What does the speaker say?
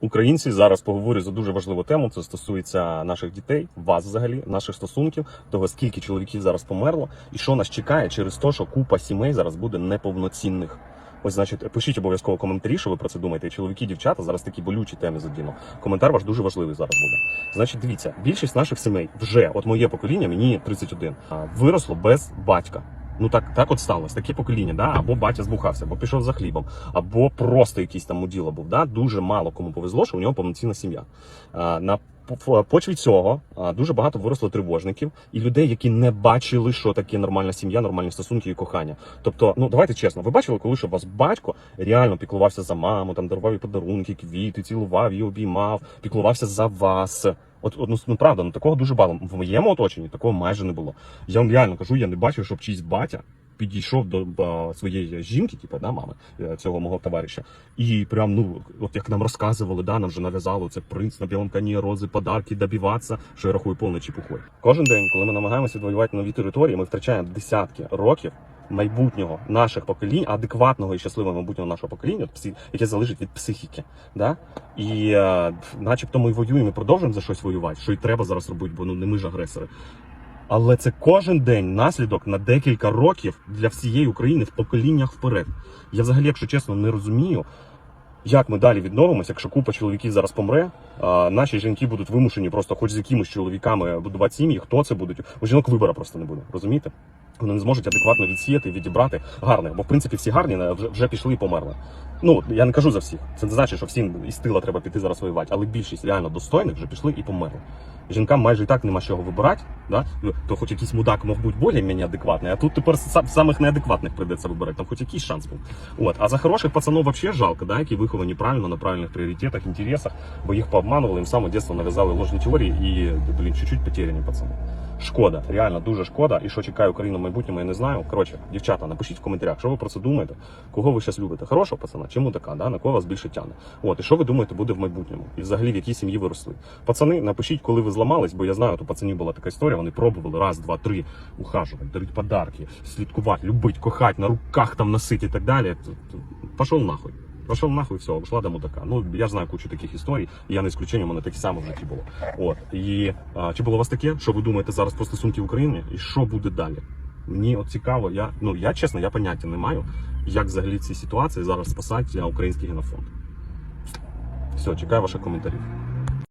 Українці зараз поговорю за дуже важливу тему. Це стосується наших дітей, вас взагалі, наших стосунків, того скільки чоловіків зараз померло, і що нас чекає через те, що купа сімей зараз буде неповноцінних. Ось, значить, пишіть обов'язково коментарі, що ви про це думаєте. Чоловіки, дівчата, зараз такі болючі теми задіну. Коментар ваш дуже важливий зараз буде. Значить, дивіться, більшість наших сімей вже, от моє покоління, мені 31, а, виросло без батька. Ну так, так от сталося, таке покоління, да? або батя збухався, або пішов за хлібом, або просто якийсь там муділо був. Да? Дуже мало кому повезло, що у нього повноцінна сім'я. На по- почві цього дуже багато виросло тривожників і людей, які не бачили, що таке нормальна сім'я, нормальні стосунки і кохання. Тобто, ну давайте чесно, ви бачили, коли що у вас батько реально піклувався за маму, там дарував їй подарунки, квіти, цілував її, обіймав, піклувався за вас. От, от ну, ну правда, ну такого дуже мало. В моєму оточенні такого майже не було. Я вам реально кажу, я не бачив, щоб чийсь батя підійшов до а, своєї жінки, типу, да, мами е, цього мого товариша, і прям, ну, от як нам розказували, да, нам вже нав'язали це принц на білому коні, рози, подарки, добиватися, що я рахую повною чепухою. Кожен день, коли ми намагаємося відвоювати нові території, ми втрачаємо десятки років майбутнього наших поколінь, адекватного і щасливого майбутнього нашого покоління, яке залежить від психіки. Да? І е, начебто ми воюємо і продовжуємо за щось воювати, що і треба зараз робити, бо ну не ми ж агресори. Але це кожен день наслідок на декілька років для всієї України в поколіннях вперед. Я взагалі, якщо чесно, не розумію, як ми далі відновимося, якщо купа чоловіків зараз помре, а наші жінки будуть вимушені просто хоч з якимись чоловіками будувати сім'ї, хто це будуть. У жінок вибору просто не буде, розумієте? Вони не зможуть адекватно відсіяти, відібрати гарних, бо в принципі всі гарні вже, вже пішли і померли. Ну я не кажу за всіх. Це не значить, що всім із тила треба піти зараз воювати, але більшість реально достойних вже пішли і померли. Жінкам майже і так нема чого вибирати, да? то хоч якийсь мудак мог бути більш-менш адекватний, а тут тепер самих неадекватних прийдеться вибирати, там хоч якийсь шанс був. От. А за хороших пацанов вообще жалко, да? які виховані правильно на правильних пріоритетах, інтересах, бо їх пообманували, їм самого дитинства нав'язали ложні теорії і, блін, чуть-чуть потеряні пацани. Шкода, реально дуже шкода. І що чекає Україну в майбутньому, я не знаю. Коротше, дівчата, напишіть в коментарях, що ви про це думаєте, кого ви зараз любите. Хорошого пацана, чому така, да? на кого вас більше тягне. От, і що ви думаєте буде в майбутньому? І взагалі в якій сім'ї ви росли. Пацани, напишіть, коли ви зламались, бо я знаю, у пацанів була така історія, вони пробували раз, два, три ухажувати, дарити подарки, слідкувати, любити, кохати, на руках там носити і так далі. Пішов нахуй. Пішов нахуй, все, ушла до мудака. Ну, я знаю кучу таких історій, я не ісключення, у мене такі саме в житті було. От. І а, чи було у вас таке, що ви думаєте зараз про стосунки в Україні, і що буде далі? Мені от цікаво, я ну я чесно, я поняття не маю, як взагалі в цій ситуації зараз спасати а, український генофонд. Все, чекаю ваших коментарів.